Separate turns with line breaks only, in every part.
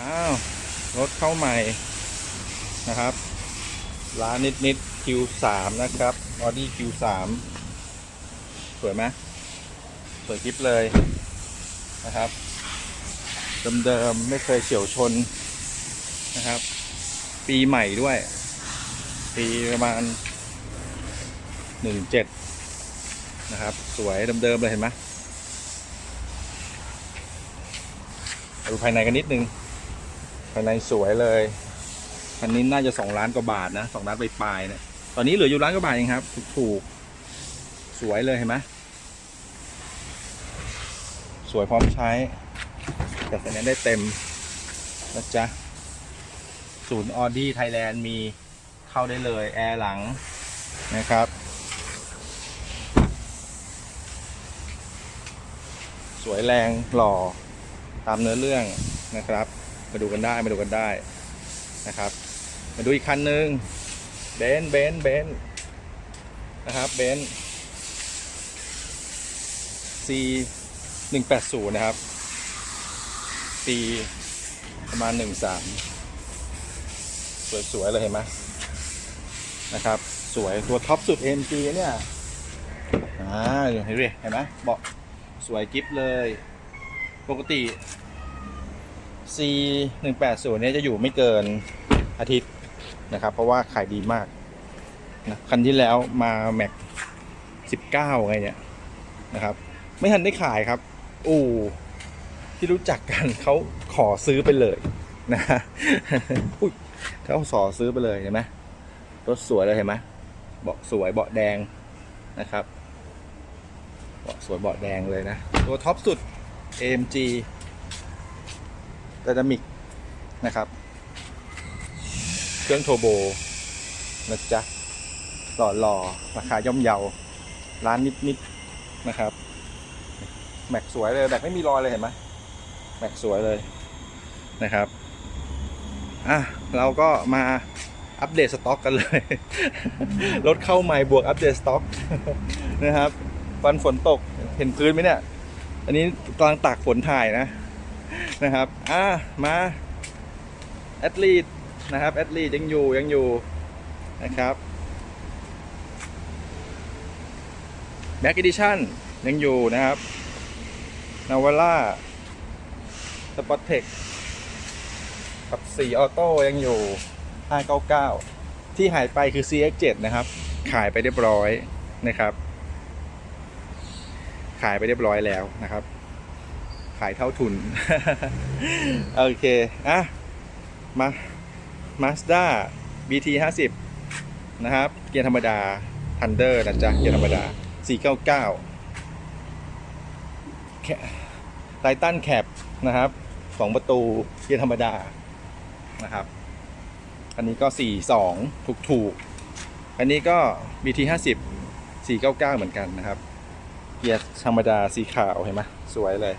อ้าว รถเข้าใหม่นะครับ ร้านนิดนิด Q3 นะครับออดี้ Q3 สวยไหมสวยคลิปเลยนะครับ เดิมๆ ไม่เคยเฉียวชนนะครับ ปีใหม่ด้วย ปีประมาณ17นะครับ สวยเดิมๆเลยเห็นไหมดูภายในกันนิดนึง ภายในสวยเลยคันนี้น่าจะสองล้านกว่าบาทนะสองล้านไปปลายๆเนี่ยตอนนี้เหลืออยู่ล้านกว่าบาทเองครับ ถูกๆสวยเลยเห็นไหมสวยพร้อมใช้แต่คันนี้ได้เต็มนะจ๊ะศูนย์ออดี้ไทยแลนด์มีเข้าได้เลย แอร์หลังนะครับ สวยแรงหล่อตามเนื้อเรื่องนะครับ มาดูกันได้มาดูกันได้นะครับ มาดูอีกคันหนึ่งเบนเบนเบนนะครับเบนซ์ C หนึ่งแปดศูนย์นะครับปีประมาณหนึ่งสามสวยๆเลยเห็นไหมนะครับ สวยตัวท็อปสุด MG เนี่ยอ่าเห็นไหมเห็นไหมเบอกสวยกิฟเลย ปกติ C 1 8 0เนี่ยจะอยู่ไม่เกินอาทิตย์นะครับ เพราะว่าขายดีมากนะคันที่แล้วมาแม็ก19ไงเนี่ยนะครับ ไม่ทันได้ขายครับอู่ที่รู้จักกันเขาขอซื้อไปเลยนะอุ้ยเขาขอซื้อไปเลยเห็นไหมรถสวยเลยเห็นไหมเบาะสวยเบาะแดงนะครับเบาะสวยเบาะแดงเลยนะ ตัวท็อปสุด AMG ไดนามิกนะครับ เครื่องโทรโบนะจ๊ะหล่อหล่อๆราคาย่อมเยาร้านนิดๆนะครับ แม็กสวยเลยแม็กไม่มีรอยเลยเห็นไหมแม็กสวยเลยนะครับอะเราก็มาอัปเดตสต็อกกันเลยรถเข้าใหม่บวกอัปเดตสต็อกนะครับวันฝนตกเห็นพื้นไหมเนี่ย อันนี้กำลังตากฝนถ่ายนะ นะครับ อะมาแอดลีดนะครับแอดลีดยังอยู่ยังอยู่นะครับแบ็ก e ดิชั่นยังอยู่นะครับนาวาร่าสปอตเทคกับ4ออโต้ยังอยู่ 599 ที่หายไปคือ CX7 นะครับ ขายไปเรียบร้อยนะครับ ขายไปเรียบร้อยแล้วนะครับ ขายเท่าทุน โอเค อะ มา Mazda BT 50นะครับ เกียร์ธรรมดา Thunder นะจ๊ะ เกียร์ธรรมดา 499แค่ไททันแคปนะครับ 2 ประตู เกียร์ธรรมดา นะครับ อันนี้ก็ 42 ถูกถูกๆอันนี้ก็ BT 50 499 เหมือนกันนะครับ เกียร์ธรรมดาสีขาวเห็นไหมสวยเลย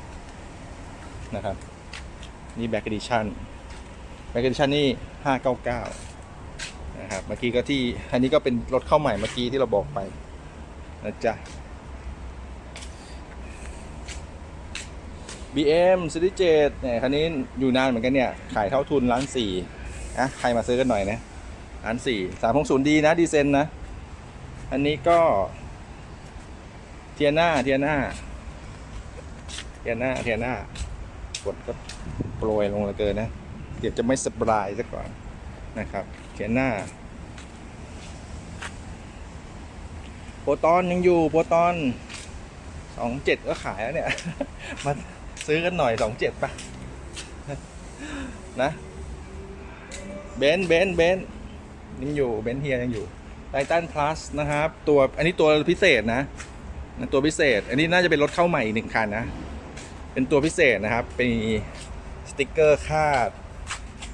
นะครับ นี่แบ็ก e ดิชั่นแบ็ก e ดิชั่นนี่599นะครับเมื่อกี้ก็ที่อันนี้ก็เป็นรถเข้าใหม่เมื่อกี้ที่เราบอกไปนะจ๊ะ BM Series 7เนี่ยคันนี้อยู่นานเหมือนกันเนี่ย ขายเท่าทุนล้านสี่นะใครมาซื้อกันหน่อยนะล้านสี่สามหกศูนย์ดีนะดีเซนนะ อันนี้ก็เทียน่าเทียน่าเทียน่าเทียน่า กดก็โปรยลงเหลือเกินนะเดี๋ยวจะไม่สบายซะก่อนนะครับเทียน่าโปรตอนยังอยู่โปรตอนสองเจ็ดก็ขายแล้วเนี่ย มาซื้อกันหน่อยสองเจ็ดป่ะนะ เบนเบนเบนยังอยู่เบนเฮียยังอยู่ไททันพลัสนะครับ ตัวอันนี้ตัวพิเศษนะนะตัวพิเศษ อันนี้น่าจะเป็นรถเข้าใหม่อีกหนึ่งคันนะ เป็นตัวพิเศษนะครับ เป็นสติกเกอร์คาด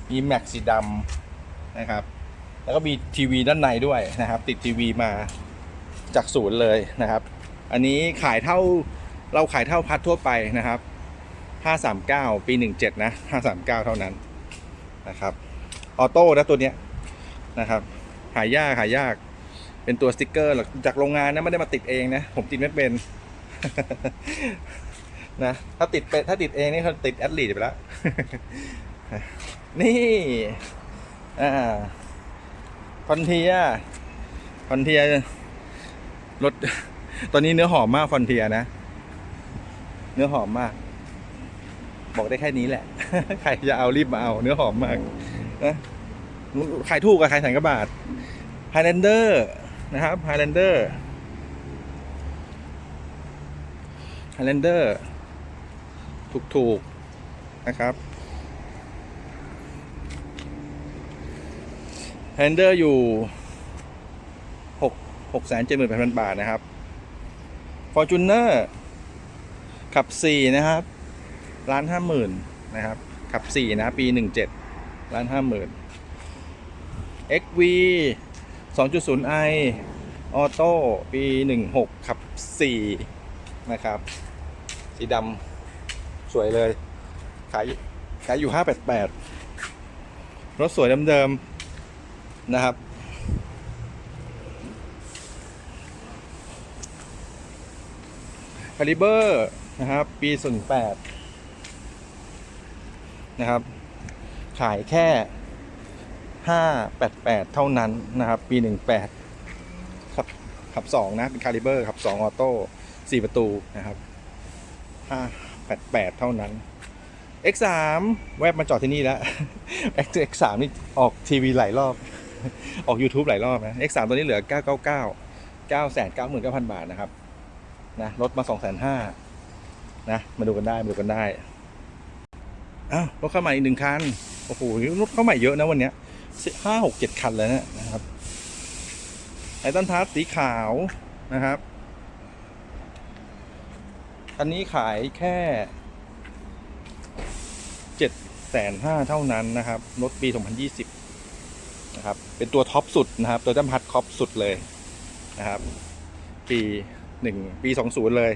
มีแม็กสีดำนะครับ แล้วก็มีทีวีด้านในด้วยนะครับ ติดทีวีมาจากศูนย์เลยนะครับ อันนี้ขายเท่าเราขายเท่าพัดทั่วไปนะครับ 539 ปี 17 นะ 539 เท่านั้นนะครับ ออโต้นะตัวเนี้ยนะครับ หายากหายาก เป็นตัวสติกเกอร์หรอกจากโรงงานนะไม่ได้มาติดเองนะ ผมติดไม่เป็น นะถ้าติดเป็นถ้าติดเองนี่เขาติดแอดลีดไปแล้ว นี่อ่าคอนเทียคอนเทียรถตอนนี้เนื้อหอมมากฟอนเทียนะ เนื้อหอมมาก บอกได้แค่นี้แหละ ใครจะเอารีบมาเอา เนื้อหอมมากนะขายถูกกับขายแสนกว่าบาท Highlander นะครับ Highlander Highlander ถูก ถูกๆนะครับ Highlander อยู่หกหกแสนเจ็ดหมื่นแปดพันบาทนะครับ Fortuner ขับสี่นะครับล้านห้าหมื่นนะครับขับสี่นะ ปีหนึ่งเจ็ดล้านห้าหมื่น XV 2.0i ออโต้ปี 16ขับ 4 นะครับ สีดำ สวยเลย ขายขายอยู่588รถสวยเดิมๆนะครับ คาลิเบอร์นะครับ ปี08นแปดนะครับ ขายแค่588เท่านั้นนะครับ ปี18ขับขับ2นะ เป็นคาลิเบอร์ขับ2องออโต้4ประตูนะครับห้า 588 เท่านั้น X3 แวบมาจอดที่นี่แล้ว X X3 นี่ออกทีวีหลายรอบ ออก YouTube หลายรอบนะ X3 ตัวนี้เหลือ 999 999,000 บาทนะครับนะลดมา 2,500นะมาดูกันได้ มาดูกันได้อ้าวรถเข้ามาอีกหนึ่งคัน โอ้โหรถเข้าใหม่เยอะนะวันเนี้ยห้าหกเจ็ดคันแล้วนะนะครับไอตันทัสสีขาวนะครับ คันนี้ขายแค่เจ็ดแสนห้าเท่านั้นนะครับ รถปี2020นะครับ เป็นตัวท็อปสุดนะครับ ตัวจัมพัดท็อปสุดเลยนะครับ ปีหนึ่งปี20เลย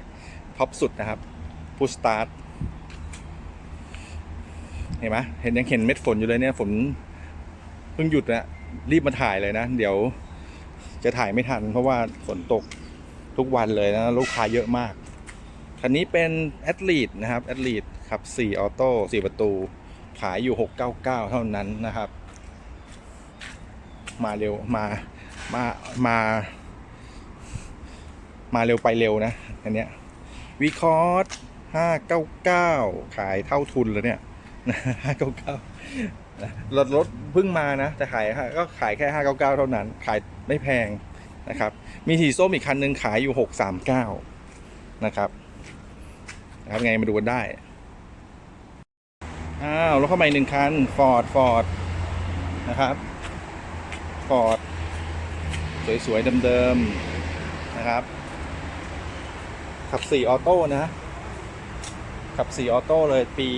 ท็อปสุดนะครับพูสตาร์ทเห็นไหมเห็นยังเห็นเม็ดฝนอยู่เลยเนี่ยฝนเพิ่งหยุดนะรีบมาถ่ายเลยนะ เดี๋ยวจะถ่ายไม่ทัน เพราะว่าฝนตกทุกวันเลยนะ ลูกค้าเยอะมาก คันนี้เป็นแอดลีดนะครับแอดลีดขับ 4 ออโต้4ประตู ขายอยู่ 699 เท่านั้นนะครับ มาเร็วมามามา มาเร็วไปเร็วนะอันเนี้ยวีคอร์ด599 ขายเท่าทุนเลยเนี่ยห้าเก้าเก้ารถรถเพิ่งมานะ แต่ขายก็ขายแค่ห้าเก้าเก้าเท่านั้น ขายไม่แพงนะครับ มีสีส้มอีกคันหนึ่งขายอยู่หกสามเก้านะครับ นะครับไงมาดูกันได้ อ้าวรถเข้ามาอีกหนึ่งคันฟอร์ดฟอร์ดนะครับฟอร์ดสวยๆเดิมๆนะครับ ขับสี่ออโต้นะ ขับสี่ออโต้เลยปี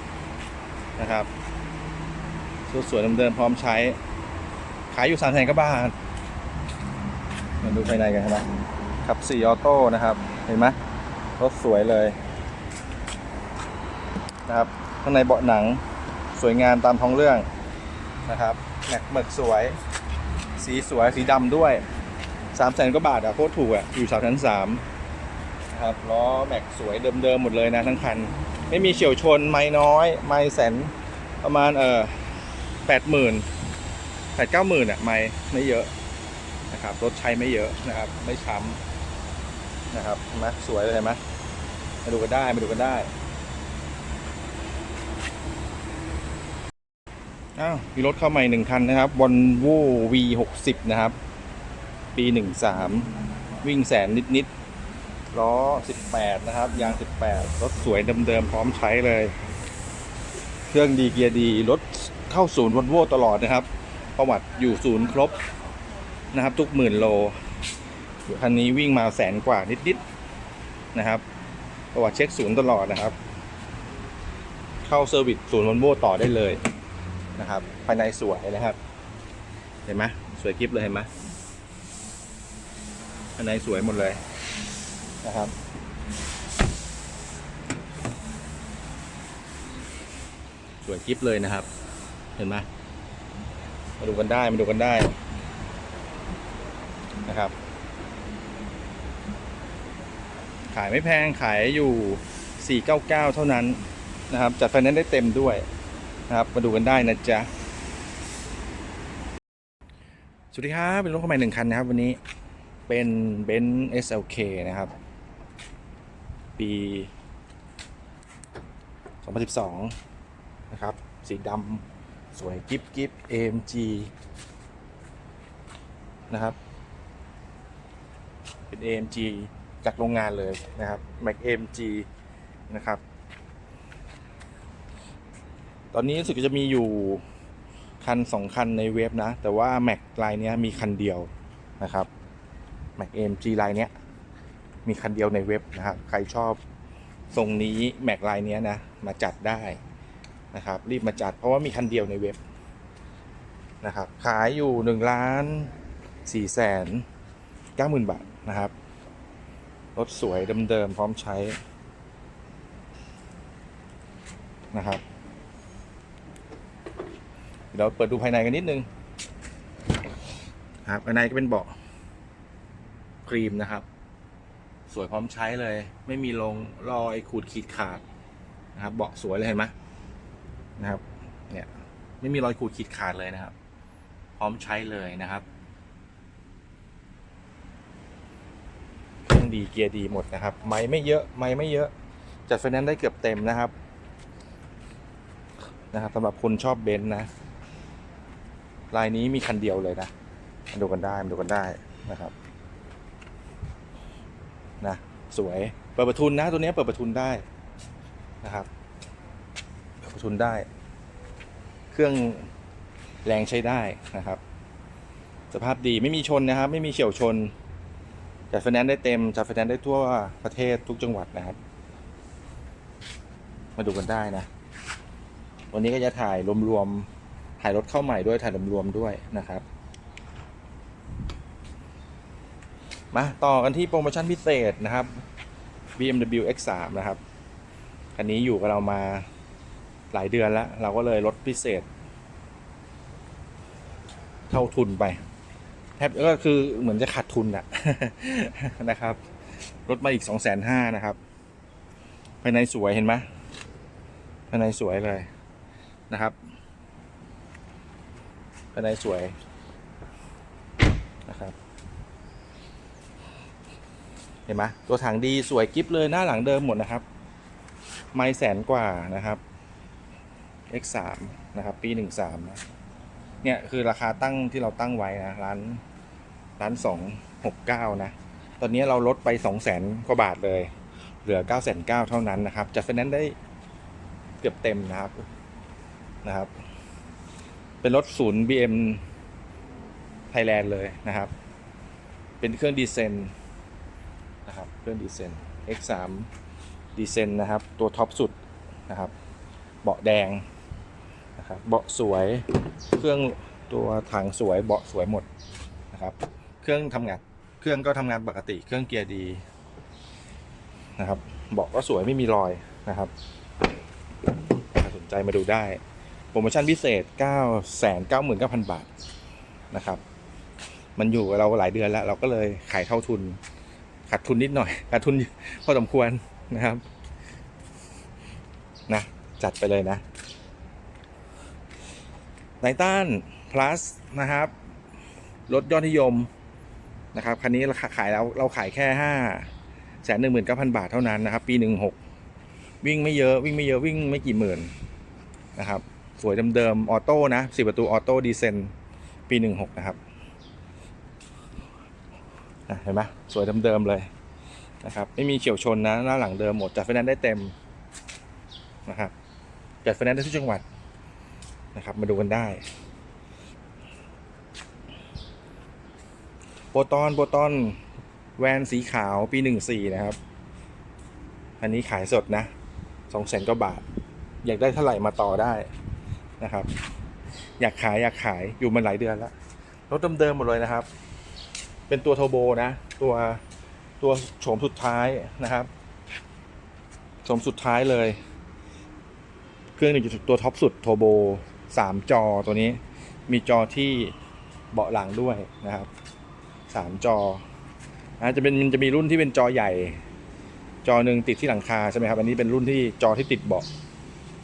08 นะครับสวยๆเดิมๆพร้อมใช้ ขายอยู่3แสนกว่าบาทมาดูภายในกันใช่ไหมขับ4ออโต้นะครับ เห็นไหม รถสวยเลยนะครับข้างในเบาะหนังสวยงามตามท้องเรื่องนะครับแม็กเบิกสวย สีสวยสีดำด้วย3แสนกว่าบาทอะโคตรถูกอะอยู่3ชั้น3นะครับล้อแม็กสวยเดิมๆหมดเลยนะทั้งคัน ไม่มีเฉียวชน ไม่น้อย ไม่แสนประมาณเออแปดหมื่นแปดเก้าหมื่นอะไม่ไม่เยอะนะครับรถใช้ไม่เยอะนะครับ ไม่ช้ำนะครับเห็นไหมสวยเลยไหม มาดูกันได้มาดูกันได้อ้าวมีรถเข้าใหม่หนึ่งคันนะครับ Volvo V60 นะครับ ปี13วิ่งแสนนิดๆล้อ18นะครับ ยาง18รถสวยเดิมๆพร้อมใช้เลย เครื่องดีเกียร์ดี รถเข้าศูนย์วอลโว่ตลอดนะครับ ประวัติอยู่ศูนย์ครบนะครับ ทุกหมื่นโลคันนี้วิ่งมาแสนกว่านิดๆนะครับ ประวัติเช็คศูนย์ตลอดนะครับ เข้าเซอร์วิสศูนย์วอลโวต่อได้เลยนะครับ ภายในสวยนะครับ เห็นไหมสวยคลิปเลยเห็นไหมภายในสวยหมดเลยนะครับสวยกริฟเลยนะครับ เห็นไหมมาดูกันได้มาดูกันได้นะครับ ขายไม่แพงขายอยู่ 499 เท่านั้นนะครับจัดไฟแนนซ์ได้เต็มด้วยนะครับมาดูกันได้นะจ๊ะสวัสดีครับเป็นรถคันใหม่หนึ่งคันนะครับ วันนี้เป็นเบนซ์ SLK นะครับ ปี 2012 นะครับ สีดำสวยกิฟกิฟ AMG นะครับ เป็น AMG จากโรงงานเลยนะครับ Mac AMG นะครับ ตอนนี้รู้สึกจะมีอยู่คันสองคันในเว็บนะ แต่ว่า Mac ลายนี้มีคันเดียวนะครับ Mac AMG ลายนี้มีคันเดียวในเว็บนะครับ ใครชอบทรงนี้ Mac ลายนี้นะ มาจัดได้นะครับ รีบมาจัดเพราะว่ามีคันเดียวในเว็บนะครับ ขายอยู่1ล้าน4แสน9หมื่นบาทนะครับ รถสวยเดิมๆพร้อมใช้นะครับ เดี๋ยวเปิดดูภายในกันนิดนึงครับภายในก็เป็นเบาะครีมนะครับ สวยพร้อมใช้เลย ไม่มีลงรอยขูดขีดขาดนะครับ เบาะสวยเลยเห็นไหมนะครับ เนี่ย ไม่มีรอยขูดขีดขาดเลยนะครับ พร้อมใช้เลยนะครับเครื่อง ดีเกียร์ดีหมดนะครับ ไม่ไม่เยอะไม่ไม่เยอะ จัดไฟแนนซ์ได้เกือบเต็มนะครับนะครับสำหรับคนชอบเบนซ์นะลายนี้มีคันเดียวเลยนะมาดูกันได้มาดูกันได้นะครับนะสวยเปิดประทุนนะตัวนี้เปิดประทุนได้นะครับเปิดประทุนได้ เครื่องแรงใช้ได้นะครับ สภาพดีไม่มีชนนะครับ ไม่มีเฉียวชน จัดไฟแนนซ์ได้เต็มจัดไฟแนนซ์ได้ทั่วประเทศทุกจังหวัดนะครับ มาดูกันได้นะ วันนี้ก็จะถ่ายรวมๆถ่ายรถเข้าใหม่ด้วยถ่ายรวมๆด้วยนะครับมาต่อกันที่โปรโมชั่นพิเศษนะครับ BMW X3 นะครับ คันนี้อยู่กับเรามาหลายเดือนแล้ว เราก็เลยลดพิเศษ เท่าทุนไป แทบก็คือเหมือนจะขาดทุนอะนะครับลดมาอีกสองแสนห้านะครับ ภายในสวยเห็นไหมภายในสวยเลยนะครับ ภายในสวยนะครับ เห็นไหมตัวถังดีสวยกิฟเลยหน้าหลังเดิมหมดนะครับ ไม่แสนกว่านะครับ X3 นะครับ ปี 13นะเนี่ย คือราคาตั้งที่เราตั้งไว้นะร้าน ร้าน269นะ ตอนนี้เราลดไป200,000กว่าบาทเลย เหลือ9,900เก้าเท่านั้นนะครับ จัดไฟแนนซ์ได้เกือบเต็มนะครับนะครับ เป็นรถศูนย์ BM ไทยแลนด์เลยนะครับ เป็นเครื่องดีเซนนะครับ เครื่องดีเซน X3 ดีเซนนะครับ ตัวท็อปสุดนะครับ เบาะแดงนะครับ เบาะสวย เครื่องตัวถังสวย เบาะสวยหมดนะครับ เครื่องทำงาน เครื่องก็ทำงานปกติ เครื่องเกียร์ดีนะครับเบาะก็สวยไม่มีรอยนะครับสนใจมาดูได้โปรโมชั่นพิเศษ 9 9 9 0 0 0 บาทนะครับ มันอยู่กับเราหลายเดือนแล้ว เราก็เลยขายเท่าทุน ขาดทุนนิดหน่อย ขาดทุนพอสมควรนะครับ นะ จัดไปเลยนะไนต้าน plus นะครับ รถยอดนิยม นะครับคันนี้เราขายแล้วเราขายแค่ห้าแสนหนึ่งหมื่นเก้าพันบาทเท่านั้นนะครับ ปีหนึ่งหกวิ่งไม่เยอะวิ่งไม่เยอะวิ่งไม่กี่หมื่นนะครับ สวยเดิมๆออโต้นะสี่ประตูออโต้ดีเซนปีหนึ่งหกนะครับเห็นไหมสวยเดิมๆเลยนะครับ ไม่มีเฉียวชนนะหน้าหลังเดิมหมดจัดไฟแนนซ์ได้เต็มนะครับจัดไฟแนนซ์ได้ทุกจังหวัดนะครับ มาดูกันได้ โปรตอนโปรตอนแวนสีขาวปีหนึ่งสี่นะครับ อันนี้ขายสดนะสองแสนกว่าบาท อยากได้เท่าไหร่มาต่อได้นะครับ อยากขายอยากขายอยู่มาหลายเดือนแล้ว รถเดิมๆหมดเลยนะครับ เป็นตัวโทโบนะ ตัวตัวโฉมสุดท้ายนะครับโฉมสุดท้ายเลย เครื่องนี้ตัวท็อปสุดโทโบสามจอตัวนี้ มีจอที่เบาะหลังด้วยนะครับ สามจอนะจะเป็นมันจะมีรุ่นที่เป็นจอใหญ่ จอหนึ่งติดที่หลังคาใช่ไหมครับ อันนี้เป็นรุ่นที่จอที่ติดเบาะ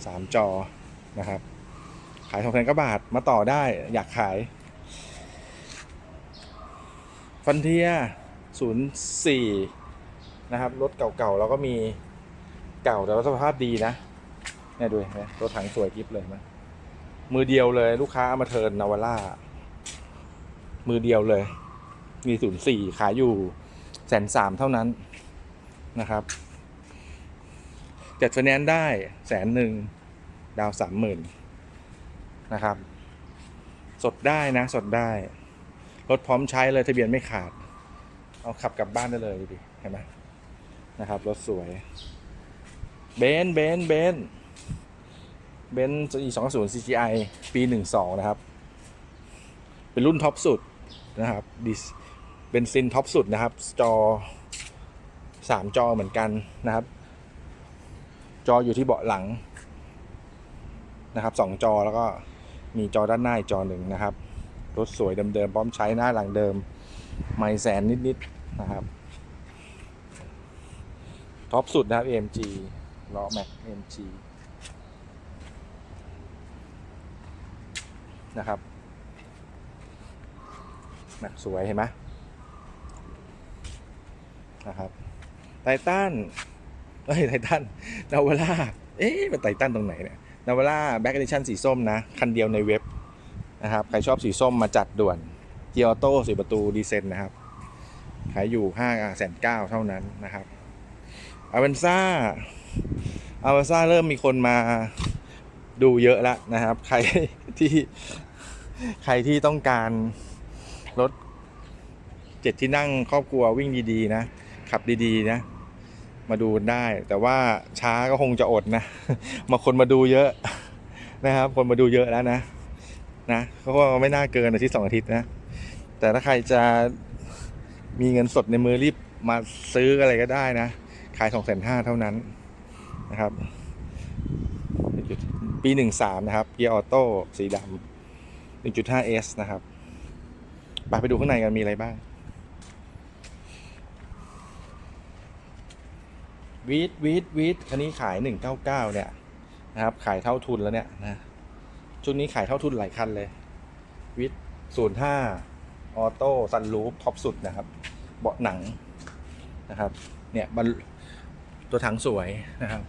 สามจอนะครับ ขายสองแสนกว่าบาทมาต่อได้อยากขายฟันเทียศูนย์สี่นะครับ รถเก่าๆแล้วก็มีเก่าแต่ว่าสภาพดีนะเนี่ยดูเนไหมรถถังสวยกิฟเลยนไหมมือเดียวเลยลูกค้าเอามาเทินนาวาร่ามือเดียวเลย มีศูนย์สี่ขายอยู่แสนสามเท่านั้นนะครับ จัดไฟแนนซ์ได้แสนหนึ่งดาวสามหมื่นนะครับ สดได้นะสดได้ รถพร้อมใช้เลยทะเบียนไม่ขาด เอาขับกลับบ้านได้เลยดิเห็นไหมนะครับ รถสวยเบนเบนเบนเบนอีสองศูนย์ CGI ปีหนึ่งสองนะครับ เป็นรุ่นท็อปสุดนะครับดิ เป็นซินท็อปสุดนะครับ จอสามจอเหมือนกันนะครับ จออยู่ที่เบาะหลังนะครับสองจอแล้วก็มีจอด้านหน้าอีกจอหนึ่งนะครับ รถสวยเดิมๆพร้อมใช้หน้าหลังเดิม ไม่แสนนิดๆนะครับ ท็อปสุดนะครับ AMG ล้อแม็ก AMG นะครับ แม็กสวยเห็นไหม นะครับไททันเอ้ยไททันนาวาร่าเอ๊ะเป็นไททันตรงไหนเนี่ยนาวาร่าแบ็กเอดิชั่นสีส้มนะ คันเดียวในเว็บนะครับ ใครชอบสีส้มมาจัดด่วนเกียร์ออโต้สีประตูดีเซนนะครับ ขายอยู่ห้าแสนเก้าเท่านั้นนะครับอาเวนซ่าอาเวนซ่าเริ่มมีคนมาดูเยอะแล้วนะครับ ใครที่ใครที่ต้องการรถเจ็ดที่นั่งครอบครัววิ่งดีๆนะ ขับดีๆนะ มาดูได้ แต่ว่าช้าก็คงจะอดนะ มาคนมาดูเยอะนะครับ คนมาดูเยอะแล้วนะ นะเพราะว่าไม่น่าเกินอาทิตย์สองอาทิตย์นะ แต่ถ้าใครจะมีเงินสดในมือรีบมาซื้ออะไรก็ได้นะ ขายสองแสนห้าเท่านั้นนะครับ ปีหนึ่งสามนะครับ เกียร์ออโต้สีดำหนึ่งจุดห้าเอสนะครับไปไปดูข้างในกันมีอะไรบ้าง วีดวีดวีดคันนี้ขายหนึ่งเก้าเก้าเนี่ยนะครับ ขายเท่าทุนแล้วเนี่ยนะชุดนี้ขายเท่าทุนหลายคันเลยวีดศูนย์ห้าออโต้ซันรูฟท็อปสุดนะครับ เบาะหนังนะครับ เนี่ยบรรตัวถังสวยนะครับ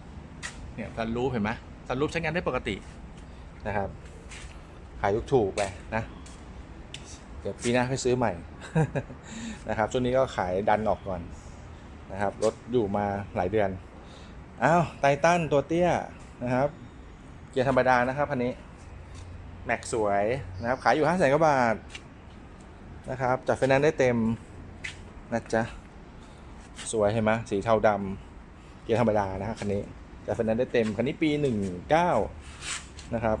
เนี่ยซันรูฟเห็นไหมซันรูฟใช้งานได้ปกตินะครับ ขายถูกๆไปนะ เดี๋ยวปีหน้าค่อยซื้อใหม่นะครับช่วงนี้ก็ขายดันออกก่อน นะครับรถอยู่มาหลายเดือนอ้าวไททันตัวเตี้ยนะครับ เกียร์ธรรมดานะครับคันนี้แม็กสวยนะครับขายอยู่ห้าแสนกว่าบาทนะครับจัดไฟแนนซ์ได้เต็มนะจ๊ะสวยเห็นไหมสีเทาดำเกียร์ธรรมดานะครับคันนี้จัดไฟแนนซ์ได้เต็มคันนี้ปีหนึ่งเก้านะครับ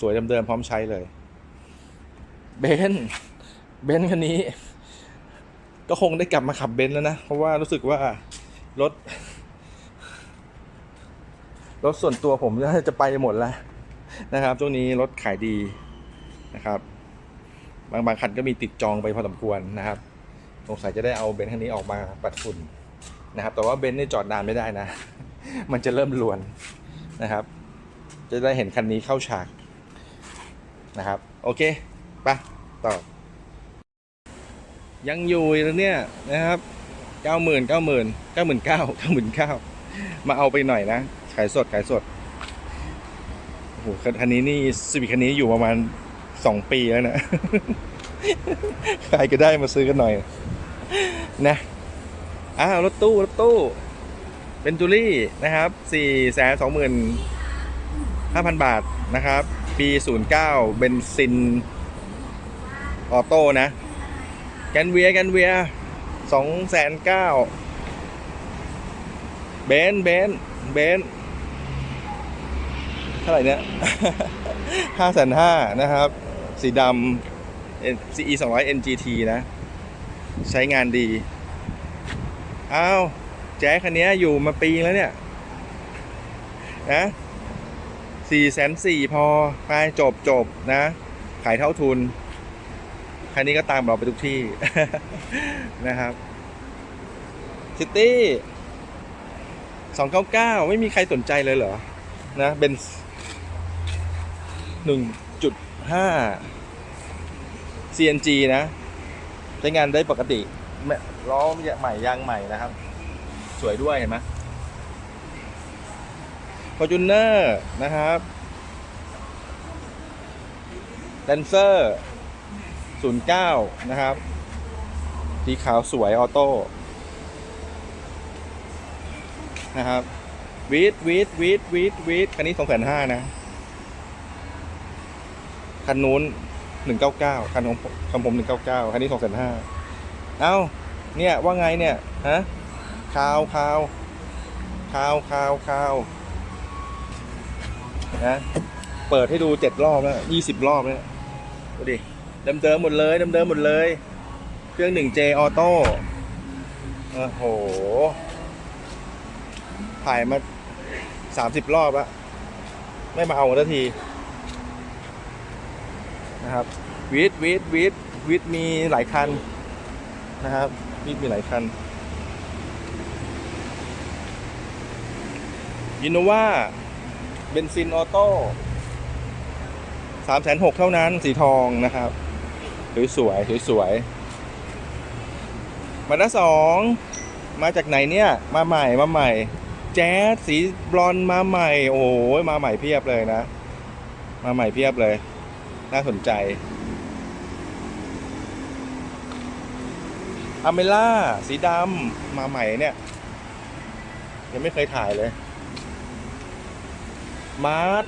สวยเดิมๆพร้อมใช้เลยเบนเบนคันนี้ ก็คงได้กลับมาขับเบนซ์แล้วนะ เพราะว่ารู้สึกว่ารถ รถส่วนตัวผมน่าจะไปหมดแล้วนะครับช่วงนี้รถขายดีนะครับ บางบางคันก็มีติดจองไปพอสมควรนะครับสงสัยจะได้เอาเบนซ์คันนี้ออกมาปัดฝุ่นนะครับ แต่ว่าเบนซ์นี่จอดนานไม่ได้นะ มันจะเริ่มลวนนะครับ จะได้เห็นคันนี้เข้าฉากนะครับ โอเค ไป ต่อ ยังอยู่แล้วเนี่ยนะครับเก้าหมื่นเก้าหมื่นเก้าหมื่นเก้าเก้าหมื่นเก้ามาเอาไปหน่อยนะ ขายสดขายสดโอ้โหคันนี้นี่ซีวิคันนี้อยู่ประมาณสองปีแล้วนะใครก็ได้มาซื้อกันหน่อย นะอ้าวรถตู้รถตู้เป็นจูรี่นะครับสี่แสนสองหมื่นห้าพันบาทนะครับ ปีศูนย์เก้าเบนซินออโต้นะ กนเวียแกนเวียสองแสนเก้าเบนเบนเบนเท่าไหร่เนี่ยห้าแสนห้านะครับ สีดำ CE 200 NGT นะ ใช้งานดี อ้าว แจ๊คคันนี้อยู่มาปีแล้วเนี่ย นะสี่แสนสี่พอไปจบจบนะ ขายเท่าทุน คันนี้ก็ตามเราไปทุกที่ นะครับซิตี้สองเก้าเก้าไม่มีใครสนใจเลยเหรอ นะเบนหนึ่งจุดห้า CNG นะ ใช้งานได้ปกติไม่ล้อใหม่ยางใหม่นะครับ สวยด้วยเห็นไหม f o r t u n e r นะครับ Dancer 09 นะครับ สีขาวสวยออโต้ นะครับวีดวีดวีดวีดวีดคันนี้สองแสนห้านะ คันนู้นหนึ่งเก้าเก้าคันของคันผมหนึ่งเก้าเก้าคันนี้สองแสนห้าเอ้า เนี่ย ว่าไงเนี่ย ฮะคาวคาวคาวคาวคาวนะ เปิดให้ดูเจ็ดรอบแล้วยี่สิบรอบแล้วดูดิ เดิมเดิมๆหมดเลยเดิมเดิมๆหมดเลย เครื่องหนึ่งเจออโต้โอ้โห ถ่ายมาสามสิบรอบแล้วไม่มาเอาสักที นะครับวีดวีดวีดวีดมีหลายคันนะครับวีดมีหลายคันยินโนว่าเบนซินออโต้สามแสนหกเท่านั้นสีทองนะครับ สวยสวยสวยๆมาด้าสองมาจากไหนเนี่ย มาใหม่มาใหม่ แจ๊สสีบลอนมาใหม่ โอ้โหมาใหม่เพียบเลยนะ มาใหม่เพียบเลย น่าสนใจอเมล่า สีดำมาใหม่เนี่ย ยังไม่เคยถ่ายเลย มาร์ท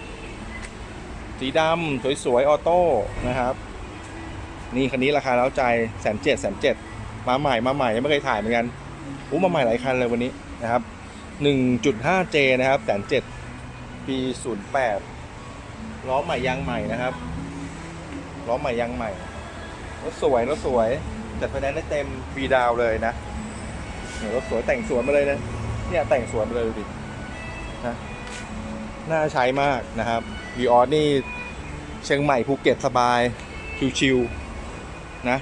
สีดำสวยๆ ออโต้นะครับ นี่คันนี้ราคาแล้วใจแสนเจ็ดแสนเจ็ดมาใหม่มาใหม่ยังไม่เคยถ่ายเหมือนกันอู้มาใหม่หลายคันเลยวันนี้นะครับ 1.5J นะครับแสนเจ็ดปี 08ล้อใหม่ยางใหม่นะครับล้อใหม่ยางใหม่รถสวยรถสวยจัดไฟแนนซ์ได้เต็มฟรีดาวเลยนะเนี่ยรถสวยแต่งสวนมาเลยนะเนี่ยแต่งสวนมาเลยดูดินะน่าใช้มากนะครับวีออสนี่เชียงใหม่ภูเก็ตสบาย ชิวๆ นะ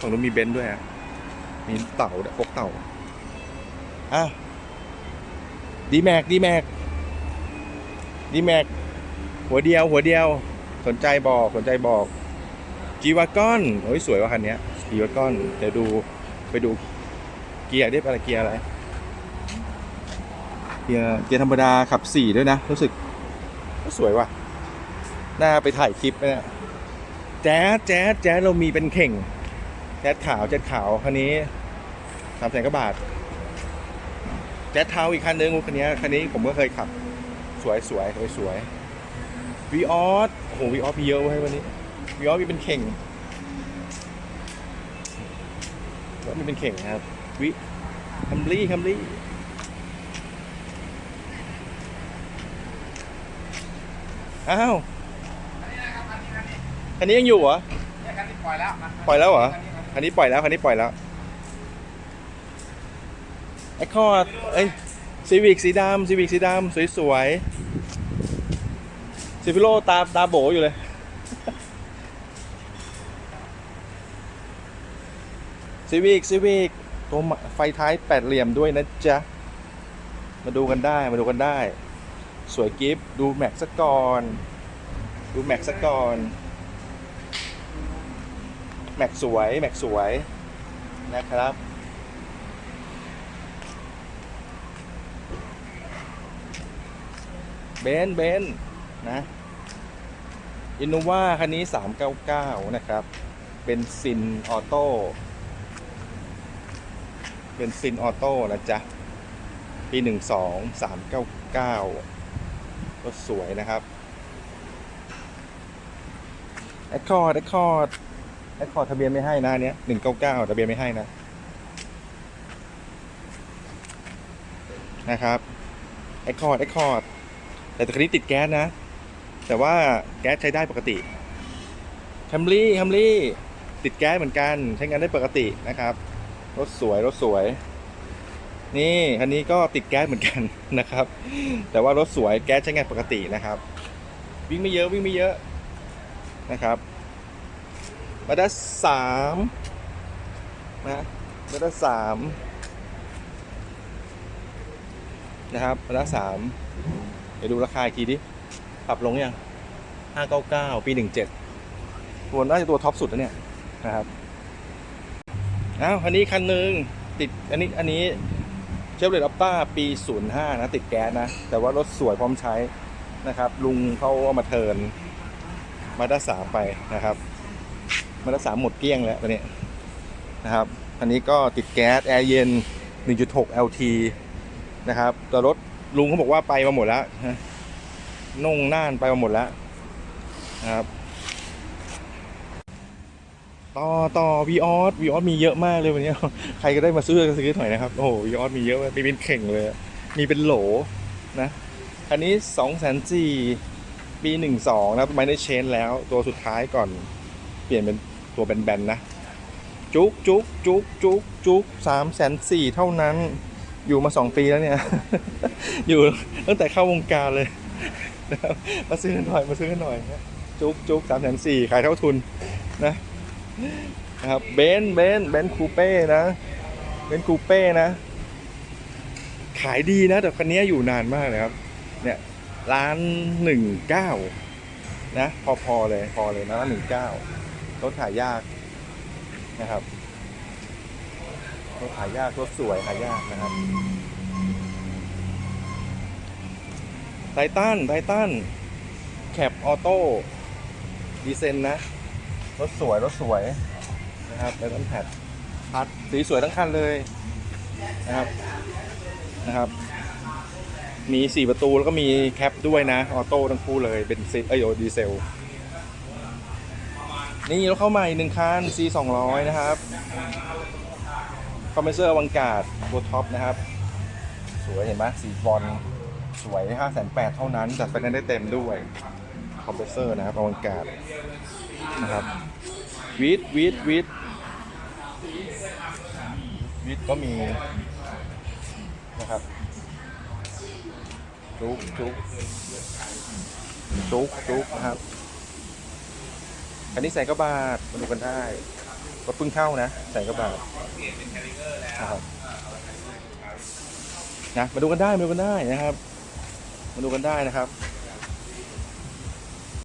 ฝั่งนู้นมีเบนซ์ด้วยอะมีเต่าพวกเต่าอะดีแม็กดีแม็กดีแม็กหัวเดียว หัวเดียว สนใจบอกสนใจบอกจีวาก้อนโอ้ยสวยว่ะคันนี้จีวาก้อนเดี๋ยวดูไปดูเกียร์ได้อะไรเกียร์อะไรเกียร์เกียร์ธรรมดาขับสี่ด้วยนะ รู้สึกก็สวยว่ะ น่าไปถ่ายคลิปนะเนี่ยแจ๊สแจ๊สแจ๊สเรามีเป็นเข่ง แจ๊สขาวแจ๊สขาวคันนี้สามแสนกว่าบาท แจ๊สเทาอีกคันนึงคันนี้คันนี้ผมก็เคยขับ สวยสวยสวยสวยวีออสโอ้โหวีออสมีเยอะเว้วันนี้วีออสมีเป็นเข่งแล้วมีเป็นเข่งนะครับวิคัมรี่คัมรี่อ้าว คันนี้ยังอยู่เหรอ
เนี่ยคันนี้ปล่อยแล้วมา
ปล่อยแล้วเหรอ
คันนี้
คันนี้ปล่อยแล้วคันนี้ปล่อยแล้วไอคอร์ดเอ้ยซีวิกสีดำซีวิกสีดำสวยๆซิฟิโลตาตาโบอยู่เลย ซีวิกซีวิกตัวใหม่ไฟท้ายแปดเหลี่ยมด้วยนะจ๊ะ มาดูกันได้มาดูกันได้ สวยกิฟต์ดูแม็กซ์สักก่อน ดูแม็กซ์สักก่อน แม็กสวยแม็กสวยนะครับ เบนเบนนะอินโนวาคันนี้ 399 นะครับ เป็นซินออโต้เป็นซินออโต้นะจ๊ะ ปี 12 399ก็สวยนะครับแอคคอร์ดแอคคอร์ด แอคคอร์ดทะเบียนไม่ให้นะอันเนี้ยหนึ่งเก้าเก้าทะเบียนไม่ให้นะ นะครับแอคอร์ดแอคอร์ดแต่ตัวนี้ติดแก๊สนะ แต่ว่าแก๊สใช้ได้ปกติคัมรี่คัมรี่ติดแก๊สเหมือนกัน ใช้งานได้ปกตินะครับ รถสวยรถสวย นี่คันนี้ก็ติดแก๊สเหมือนกันนะครับ แต่ว่ารถสวยแก๊สใช้งานปกตินะครับ วิ่งไม่เยอะวิ่งไม่เยอะนะครับ มาด้าสามนะมาด้าสามนะครับมาด้าสามเดี๋ยวดูราคาอีกทีดิปรับลงยังห้าเก้าเก้าปีหนึ่งเจ็ดตัวน่าจะตัวท็อปสุดแล้วเนี่ยนะครับอ้าวคันนี้คันหนึ่งติดอันนี้อันนี้เชฟเลตอัปต้าปี 05 นะ ติดแก๊สนะ แต่ว่ารถสวยพร้อมใช้นะครับ ลุงเขาเอามาเทิร์นมาด้าสามไปนะครับ มาด้าสามหมดเกลี้ยงแล้วตอนนี้นะครับอันนี้ก็ติดแก๊สแอร์เย็น 1.6 LT นะครับแต่รถลุงเขาบอกว่าไปมาหมดแล้วนะน่งน่านไปมาหมดแล้วนะครับต่อต่อวีออสวีออสมีเยอะมากเลยวันนี้ ใครก็ได้มาซื้อก็ซื้อหน่อยนะครับ โอ้โหวีออสมีเยอะมากมีเป็นเข่งเลย มีเป็นโหลนะคันนี้สองแสนสี่ปีหนึ่งสองนะไม่ได้เชนแล้วตัวสุดท้ายก่อนเปลี่ยนเป็น ตัวแบนๆนะ จุกจุกจุกจุกจุกสามแสนสี่เท่านั้น อยู่มาสองปีแล้วเนี่ย อยู่ตั้งแต่เข้าวงการเลยนะครับมาซื้อหน่อยมาซื้อหน่อยนะจุกจุกสามแสนสี่ขายเท่าทุนนะนะครับเบนเบนเบนคูเป้นะเบนคูเป้นะ ขายดีนะ แต่คันนี้อยู่นานมากเลยครับ เนี่ยร้านหนึ่งเก้านะ พอพอเลย พอเลยนะร้านหนึ่งเก้า รถขายยากนะครับรถขายยากรถสวยขายยากนะครับไททันไททันแคปออโต้ดีเซนนะรถสวยรถสวยนะครับไดตันแพดพัดสีสวยทั้งคันเลยนะครับนะครับ มี 4 ประตูแล้วก็มีแคปด้วยนะ ออโต้ทั้งคู่เลยเป็นซีเอยโอดีเซล นี่รถเข้าใหม่หนึ่งคัน C 2 0 0นะครับคอมเพรสเซอร์วังกาดตัวท็อปนะครับ สวยเห็นไหมสีบอลสวย5 8 0 0 0เท่านั้นจัดไฟแนนซ์ได้เต็มด้วยคอมเพรสเซอร์นะครับอวังกาดนะครับวีดวีดวีดวีดก็มีนะครับจุกจุกจุกจุกนะครับ อันนี้ใส่กระบาทมาดูกันได้รถเพิ่งเข้านะใส่กระบาทครับนะมาดูกันได้มาดูกันได้นะครับ มาดูกันได้นะครับ